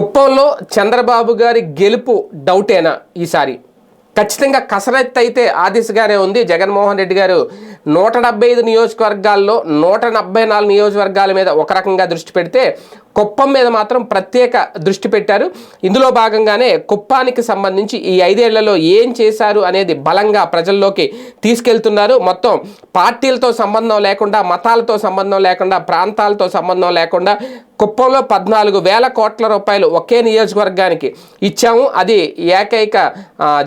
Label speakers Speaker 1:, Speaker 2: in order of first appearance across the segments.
Speaker 1: కుప్పంలో చంద్రబాబు గారి గెలుపు డౌటేనా ఈసారి? ఖచ్చితంగా కసరత్తు అయితే ఆ దిశగానే ఉంది. జగన్మోహన్ రెడ్డి గారు నూట డెబ్బై ఐదు నియోజకవర్గాల్లో నూట డెబ్బై నాలుగు నియోజకవర్గాల మీద ఒక రకంగా దృష్టి పెడితే కుప్పం మీద మాత్రం ప్రత్యేక దృష్టి పెట్టారు. ఇందులో భాగంగానే కుప్పానికి సంబంధించి ఈ ఐదేళ్ళలో ఏం చేశారు అనేది బలంగా ప్రజల్లోకి తీసుకెళ్తున్నారు. మొత్తం పార్టీలతో సంబంధం లేకుండా మతాలతో సంబంధం లేకుండా ప్రాంతాలతో సంబంధం లేకుండా కుప్పంలో పద్నాలుగు వేల కోట్ల రూపాయలు ఒకే నియోజకవర్గానికి ఇచ్చాము. అది ఏకైక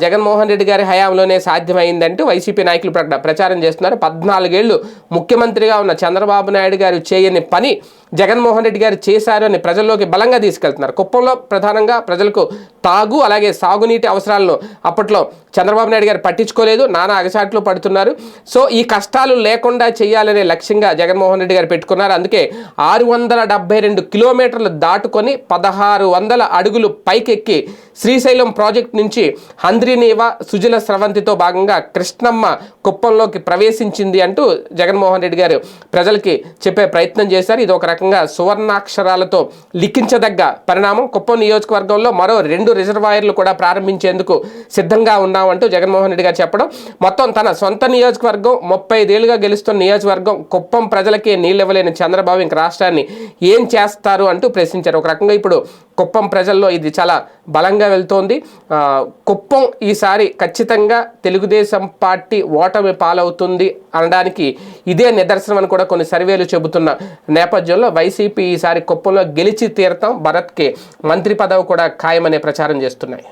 Speaker 1: జగన్మోహన్ రెడ్డి గారి హయాంలోనే సాధ్యమైందంటూ వైసీపీ నాయకులు ప్రకటన ప్రచారం చేస్తున్నారు. పద్నాలుగేళ్ళు ముఖ్యమంత్రిగా ఉన్న చంద్రబాబు నాయుడు గారు చేయని పని జగన్మోహన్ రెడ్డి గారు చేశారు అని ప్రజల్లోకి బలంగా తీసుకెళ్తున్నారు. కుప్పంలో ప్రధానంగా ప్రజలకు తాగు అలాగే సాగునీటి అవసరాలను అప్పట్లో చంద్రబాబు నాయుడు గారు పట్టించుకోలేదు నానా అగచాట్లు పడుతున్నారు. సో ఈ కష్టాలు లేకుండా చేయాలనే లక్ష్యంగా జగన్మోహన్ రెడ్డి గారు పెట్టుకున్నారు. అందుకే ఆరు వందల డెబ్బై రెండు కిలోమీటర్లు దాటుకొని పదహారు వందల అడుగులు పైకెక్కి శ్రీశైలం ప్రాజెక్ట్ నుంచి హంద్రీనీవ సుజల స్రవంతితో భాగంగా కృష్ణమ్మ కుప్పంలోకి ప్రవేశించింది అంటూ జగన్మోహన్ రెడ్డి గారు ప్రజలకి చెప్పే ప్రయత్నం చేశారు. ఇది ఒక రకంగా సువర్ణాక్షరాలతో లిఖించదగ్గ పరిణామం కుప్పం నియోజకవర్గంలో మరో రెండు రిజర్వాయర్లు కూడా ప్రారంభించేందుకు సిద్ధంగా ఉన్నామంటూ జగన్మోహన్ రెడ్డి గారు చెప్పడం. మొత్తం తన సొంత నియోజకవర్గం ముప్పై ఐదేళ్ళుగా గెలుస్తున్న నియోజకవర్గం కుప్పం ప్రజలకే నీళ్ళు ఇవ్వలేని చంద్రబాబు ఇంక రాష్ట్రాన్ని ఏం చేస్తారు అంటూ ప్రశ్నించారు. ఒక రకంగా ఇప్పుడు కుప్పం ప్రజల్లో ఇది చాలా బలంగా వెళ్తోంది. కుప్పం ఈసారి ఖచ్చితంగా తెలుగుదేశం పార్టీ ఓటమి పాలవుతుంది అనడానికి ఇదే నిదర్శనం అని కూడా కొన్ని సర్వేలు చెబుతున్న నేపథ్యంలో వైసీపీ ఈసారి కుప్పంలో గెలిచి తీరతాం భరత్కి మంత్రి పదవి కూడా ఖాయమనే ప్రచారం చేస్తున్నాయి.